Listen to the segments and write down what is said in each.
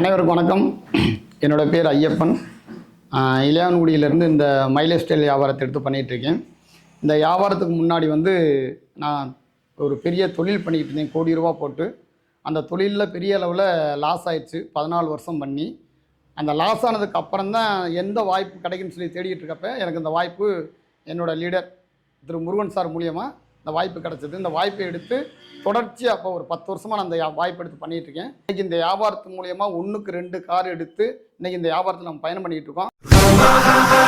அனைவருக்கும் வணக்கம். என்னோட பேர் ஐயப்பன். இளையான்குடியிலேருந்து இந்த மைலேஜ் ஸ்டைல் வியாபாரத்தை எடுத்து பண்ணிகிட்ருக்கேன் இந்த வியாபாரத்துக்கு முன்னாடி வந்து நான் ஒரு பெரிய தொழில் பண்ணிக்கிட்டு இருந்தேன். கோடி ரூபா போட்டு. அந்த தொழிலில் பெரிய அளவில் லாஸ் ஆயிடுச்சு. பதினாலு வருஷம் பண்ணி. அந்த லாஸ் ஆனதுக்கு அப்புறம் தான் எந்த வாய்ப்பு கிடைக்குன்னு சொல்லி தேடிக்கிட்டு இருக்கப்ப எனக்கு இந்த வாய்ப்பு என்னோட லீடர் திரு முருகன் சார் மூலியமாக இந்த வாய்ப்பு கிடச்சிது. இந்த வாய்ப்பை எடுத்து தொடர்ச்சியாக அப்போ ஒரு பத்து வருஷமாக நான் அந்த யா- வாய்ப்பு எடுத்து பண்ணிகிட்ருக்கேன் இருக்கேன் இந்த வியாபாரத்து மூலயமா ஒன்றுக்கு ரெண்டு கார் எடுத்து இன்றைக்கி இந்த வியாபாரத்தில் நம்ம பயணம் பண்ணிகிட்டு இருக்கோம்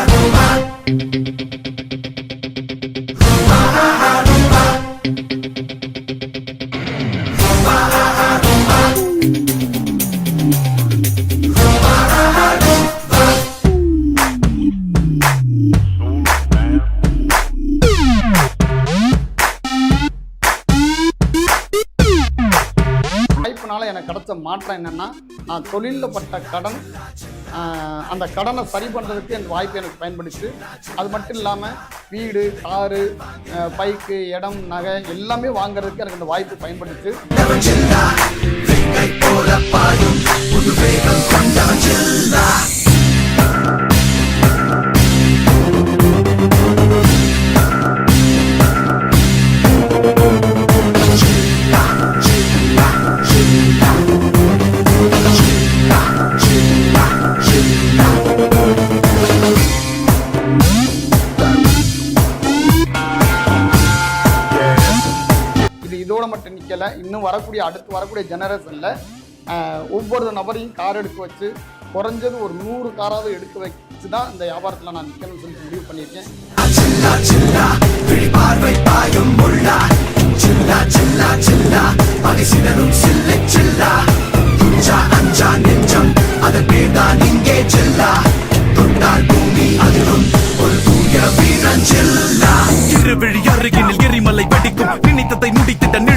கிடைச்ச மாற்றம் என்னென்னா நான் தொழிலில் பட்ட கடன் அந்த கடனை சரி பண்ணுறதுக்கு இந்த வாய்ப்பு எனக்கு பயன்படுச்சு அது மட்டும் இல்லாமல் வீடு காரு பைக்கு இடம் நகை எல்லாமே வாங்குறதுக்கு எனக்கு அந்த வாய்ப்பு பயன்படுச்சு இது மட்டும் நிற்கலை இன்னும் வரக்கூடிய அடுத்து வரக்கூடிய ஜெனரேஷனில் ஒவ்வொரு நபரையும் கார் எடுக்க வச்சு குறைஞ்சது ஒரு நூறு காராவது எடுக்க வச்சு தான் இந்த வியாபாரத்தில் நான் நிற்கணும்னு சொல்லி முடிவு பண்ணியிருக்கேன். இருவிழி அருகினில் எரிமலை வெடிக்கும். நினைத்ததை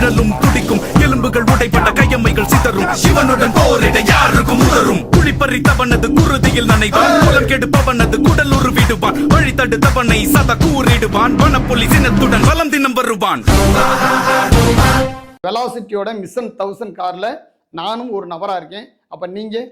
நிழலும் துடிக்கும் எலும்புகள் உடைப்பட்ட கையம்மைகள் சிதறும். சிவனுடன் போரிட யாருக்கும் உதரும் குழிப்பறித்தவனது குருதியில் நனைவான். குலம் கெடுப்பவனது குடல் உருவிடுவான். வழி தடுத்தவனை சத கூறிடுவான். வனப்புலி சினத்துடன் வலம் தினம் வருவான். வெலாசிட்டியோட மிஷன் தௌசண்ட் காரில் நானும் ஒரு நபராக இருக்கேன். அப்போ நீங்கள்